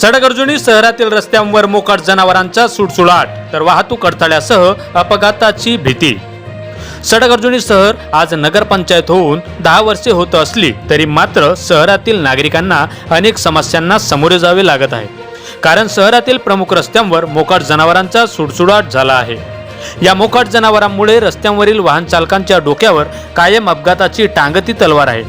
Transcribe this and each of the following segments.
सडगर्जुनी शहरातील रस्त्यांवर मोकाट जनावरांचा सुटसुळाट तर वाहतूक अडथळ्यासह अपघाताची भीती. सडगर्जुनी शहर आज नगरपंचायत होऊन दहा वर्षे होत असली तरी मात्र शहरातील नागरिकांना अनेक समस्यांना सामोरे जावे लागत आहे. कारण शहरातील प्रमुख रस्त्यांवर मोकाट जनावरांचा सुडसुडाट झाला आहे. या मोकाट जनावरांमुळे रस्त्यांवरील वाहन चालकांच्या डोक्यावर कायम अपघाताची टांगती तलवार आहे.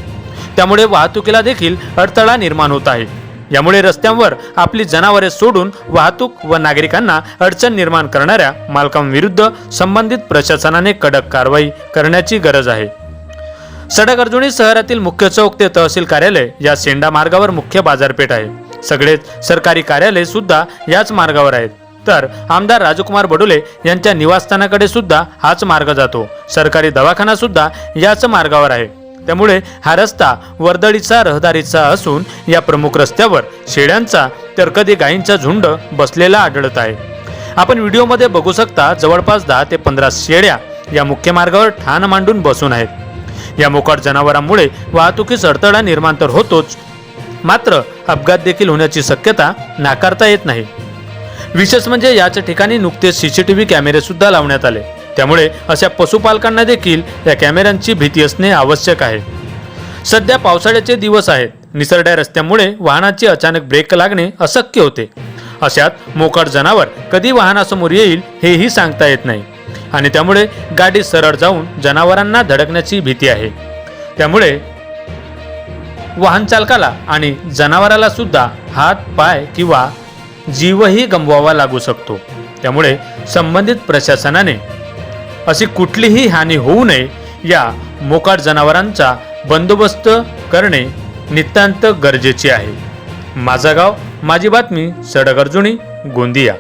त्यामुळे वाहतुकीला देखील अडथळा निर्माण होत आहे. यामुळे रस्त्यांवर आपली जनावरे सोडून वाहतूक व नागरिकांना अडचण निर्माण करणाऱ्या मालकांविरुद्ध संबंधित प्रशासनाने कडक कारवाई करण्याची गरज आहे. सडक अर्जुनी शहरातील मुख्य चौक ते तहसील कार्यालय या सेंडा मार्गावर मुख्य बाजारपेठ आहे. सगळेच सरकारी कार्यालय सुद्धा याच मार्गावर आहेत. तर आमदार राजकुमार बडोले यांच्या निवासस्थानाकडे सुद्धा हाच मार्ग जातो. सरकारी दवाखाना सुद्धा याच मार्गावर आहे. त्यामुळे हा रस्ता वर्दळीचा रहदारीचा असून या प्रमुख रस्त्यावर शेळ्यांचा तर कधी गायींचा झुंड बसलेला आढळत आहे. आपण व्हिडिओमध्ये बघू शकता जवळपास दहा ते पंधरा शेळ्या या मुख्य मार्गावर ठाण मांडून बसून आहेत. या मोकाट जनावरांमुळे वाहतुकीस अडथळा निर्माण तर होतोच मात्र अपघात देखील होण्याची शक्यता नाकारता येत नाही. विशेष म्हणजे याच ठिकाणी नुकतेच सीसीटीव्ही कॅमेरे सुद्धा लावण्यात आले. त्यामुळे अशा पशुपालकांना देखील या कॅमेऱ्यांची भीती असणे आवश्यक आहे. सध्या पावसाळ्याचे दिवस आहेत. निसरड्या रस्त्यामुळे वाहनाची अचानक ब्रेक लागणे अशक्य होते. अशात मोकाट जनावर कधी वाहनासमोर येईल हेही सांगता येत नाही. आणि त्यामुळे गाडी सरळ जाऊन जनावरांना धडकण्याची भीती आहे. त्यामुळे वाहन चालकाला आणि जनावराला सुद्धा हात पाय किंवा जीवही गमवावा लागू शकतो. त्यामुळे संबंधित प्रशासनाने अशी कुठलीही हानी होऊ नये या मोकाट जनावरांचा बंदोबस्त करणे नितांत गरजेचे आहे. माझा गाव माझी बातमी सडक अर्जुनी गोंदिया.